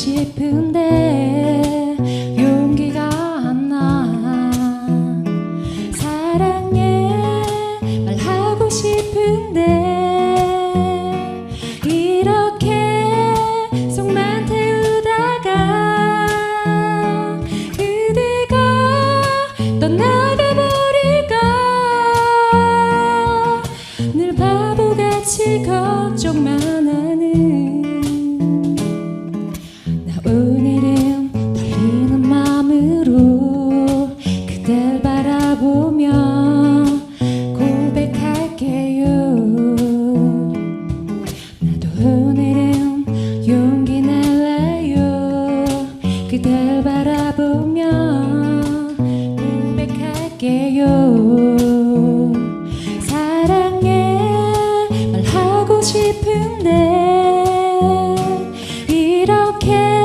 싶은데 용기가 안 나. 사랑해 말하고 싶은데 이렇게 속만 태우다가 그대가 떠나가 버릴까? 늘 바보같이 걱정만 하 오늘은 용기 낼래요. 그댈 바라보며 고백할게요. 사랑해 말하고 싶은데 이렇게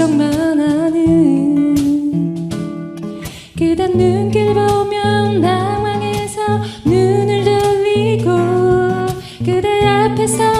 걱정만 하는 그대 눈길 보면 당황해서 눈을 돌리고 그대 앞에 서